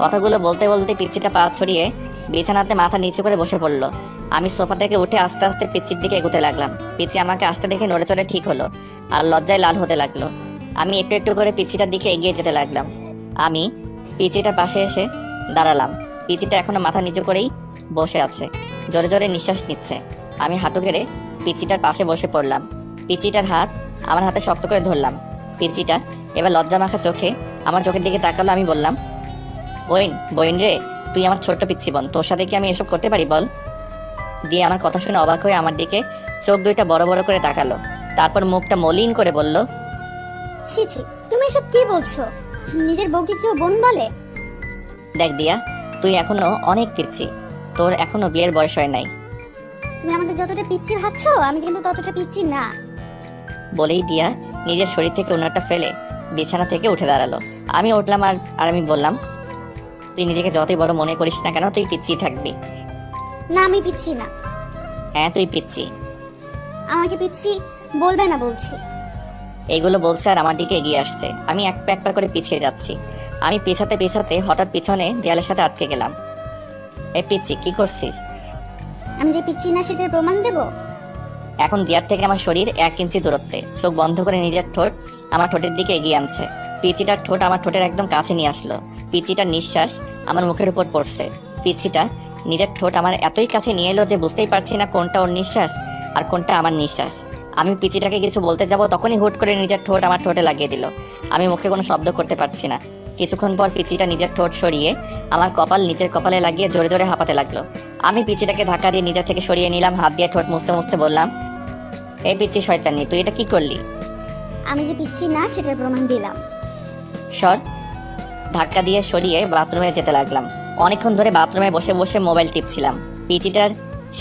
কথাগুলো বলতে বলতে পিচ্ছিটা পা ছড়িয়ে বিছানাতে মাথা নিচু করে বসে পড়ল। আমি সোফা থেকে উঠে আস্তে আস্তে পিচ্ছির দিকে এগোতে লাগলাম। পিচ্ছি আমাকে আসতে দেখে নড়ে চড়ে ঠিক হলো আর লজ্জায় লাল হতে লাগল। আমি একটু একটু করে পিচ্ছিটার দিকে এগিয়ে যেতে লাগলাম। আমি পিচিটার পাশে এসে দাঁড়ালাম। পিচিটা এখনও মাথা নিচু করেই বসে আছে। জোরে জোরে নিঃশ্বাস নিচ্ছে। আমি হাঁটু গেড়ে পিচিটার পাশে বসে পড়লাম। পিচিটার হাত আমার হাতে শক্ত করে ধরলাম। পিচিটা এবার লজ্জা মাখা চোখে আমার চোখের দিকে তাকালো। আমি বললাম বইন বইন রে তুই আমার ছোট্ট পিচ্ছি বোন তোর সাথে কি আমি এসব করতে পারি বল? দিয়ে আমার কথা শুনে অবাক হয়ে আমার দিকে চোখ দুইটা বড় বড় করে তাকালো। তারপর মুখটা মলিন করে বলল ছি ছি তুমি এসব কি বলছো? নিজের বউকে কেউ বোন বলে? দেখ দিয়া তুই এখনও অনেক পিচ্ছি তোর এখনও বিয়ের বয়স হয় নাই। তুমি আমাকে যতটা পিচ্ছি ভাবছ আমি কিন্তু ততটা পিচ্ছি না। বলেই দিয়া নিজের শরীর থেকে ওনারটা ফেলে বিছানা থেকে উঠে দাঁড়াল। আমি উঠলাম আর আর আমি বললাম তুই নিজেকে যতই বড় মনে করিস না কেন তুই পিচ্ছি থাকবি। না আমি পিচ্ছি না। হ্যাঁ তুই পিচ্ছি। আমাকে পিচ্ছি বলবে না বলছি। এইগুলো বলছে আর আমার দিকে এগিয়ে আসছে। আমি এক পা এক পা করে পিছিয়ে যাচ্ছি। আমি পেছাতে পেছাতে হঠাৎ পিছনে দেয়ালের সাথে আটকে গেলাম। এই পিচ্ছি কি করছিস? আমি যে পিচ্ছি না সেটার প্রমাণ দেব? এখন দিয়ার থেকে আমার শরীর এক ইঞ্চি দূরত্বে। চোখ বন্ধ করে নিজের ঠোঁট আমার ঠোঁটের দিকে এগিয়ে আনছে। পিচিটার ঠোঁট আমার ঠোঁটের একদম কাছে নিয়ে আসলো। পিচিটার নিঃশ্বাস আমার মুখের উপর পড়ছে। পিচিটা নিজের ঠোঁট আমার এতই কাছে নিয়ে এলো যে বুঝতেই পারছি না কোনটা ওর নিঃশ্বাস আর কোনটা আমার নিঃশ্বাস। আমি পিচিটাকে কিছু বলতে যাব তখনই হুট করে নিজের ঠোঁট আমার ঠোঁটে লাগিয়ে দিল। আমি মুখে কোনো শব্দ করতে পারছি না। কিছুক্ষণ পর পিচিটা নিজের ঠোঁট সরিয়ে আমার কপাল নিজের কপালে লাগিয়ে জোরে জোরে হাঁপাতে লাগল। আমি পিচিটাকে ধাক্কা দিয়ে নিজের থেকে সরিয়ে নিলাম হাত দিয়ে ঠোঁট মুছতে মুছতে বললাম এই পিচ্ছি শয়তানি তুই এটা কি করলি? আমি যে পিচ্ছি না সেটার প্রমাণ দিলাম। সর ধাক্কা দিয়ে সরিয়ে বাথরুমে যেতে লাগলাম। অনেকক্ষণ ধরে বাথরুমে বসে বসে মোবাইল টিপছিলাম। পিচিটার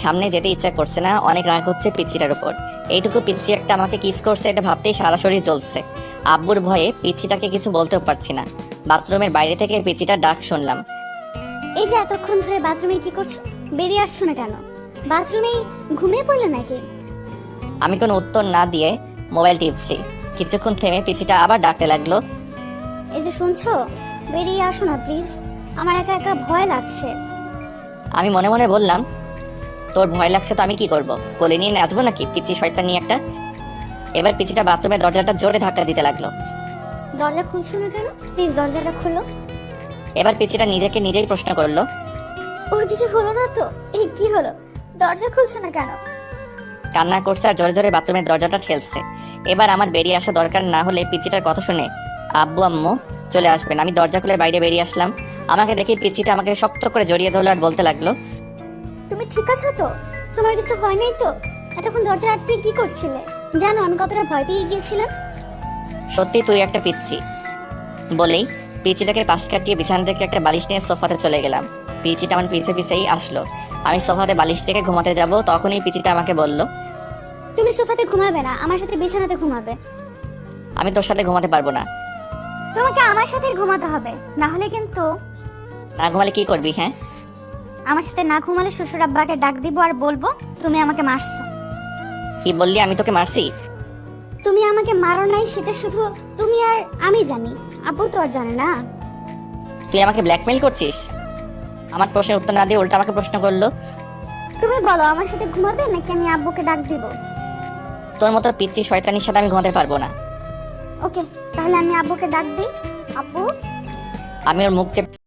সামনে যেতে ইচ্ছা করছে না অনেক রাগ হচ্ছে পিচিটার উপর। এইটুকু পিচ্ছি একটা আমাকে কিস করছে এটা ভাবতেই সারা শরীর জ্বলছে। আব্বুর ভয়ে পিচ্ছিটাকে কিছু বলতেও পারছি না। বাথরুমের বাইরে থেকে পিচিটার ডাক শুনলাম। এই যে এতক্ষণ ধরে বাথরুমে কি করছ? বেরিয়ে আসছো না কেন? বাথরুমেই ঘুমিয়ে পড়লে নাকি? আমি কোনো উত্তর না দিয়ে মোবাইল টিপছি। কিছুক্ষণ থেমে পিচিটা আবার ডাকতে লাগল। এই যে শুনছো? বেরিয়ে আসো না প্লিজ। আমার একা একা ভয় লাগছে। আমি মনে মনে বললাম তোর ভয় লাগছে তো আমি কি করব? কোলে নিয়ে নাচবো নাকি? পিচি শয়তান নিয়ে একটা? এবার পিচিটা বাথরুমের দরজাটা জোরে ধাক্কা দিতে লাগল। দরজা খুলছো না কেন? প্লিজ দরজাটা খোলো। এবার পিচিটা নিজেকে নিজেই প্রশ্ন করল। ওর কিছু হলো না তো? এই কি হলো? দরজা খুলছো না কেন? কান্না করছে আর জোরে জোরে বাথরুমের দরজাটা ঠেলছে। এবার আমার বেরিয়ে আসা দরকার না হলে পিচিটার কথা শুনে আব্বু আম্মু চলে আসবেন। আমি দরজা খুলে বাইরে বেরিয়ে আসলাম। আমাকে দেখে পিচিটা আমাকে শক্ত করে জড়িয়ে ধরলো আর বলতে লাগল ঠিক আছো তো তোমার কিছু হয় নাই তো? এতক্ষণ দরজা আটকে কি করছিলে? জানো আমি কতটা ভয় পেয়ে গিয়েছিলাম। সত্যি তুই একটা পিচ্ছি। বলেই পিচিটাকে পাশ কাটিয়ে বিছানা থেকে একটা বালিশ নিয়ে সোফাতে চলে গেলাম। পিচিটা আমার পিছে পিছেই আসলো। আমি সোফাতে বালিশ থেকে ঘুমাতে যাব তখনই পিচিটা আমাকে বলল তুমি সোফাতে ঘুমাবে না আমার সাথে বিছানাতে ঘুমাবে। আমি তোর সাথে ঘুমাতে পারব না। তোমাকে আমার সাথে ঘুমাতে হবে না হলে কিন্তু না ঘুমালে কি করবি হ্যাঁ? আমার সাথে না ঘুমালে শ্বশুর আব্বাকে ডাক দিব আর বলব তুমি আমাকে মারছো। কি বললি? আমি তোকে মারছি? তুমি আমাকে মারো নাই সেটা শুধু তুমি আর আমি জানি। আব্বু তো আর জানে না। তুই আমাকে ব্ল্যাকমেইল করছিস? আমার প্রশ্নের উত্তর না দিয়ে উল্টা আমাকে প্রশ্ন করল। তুমি বলো আমার সাথে ঘুমাবে নাকি আমি আব্বুকে ডাক দিব? তোর মতো পিচ্ছি শয়তানির সাথে আমি ঘুমাতে পারব না। ওকে তাহলে আমি আব্বুকে ডাক দিই। আব্বু? আমি ওর মুখ চেপে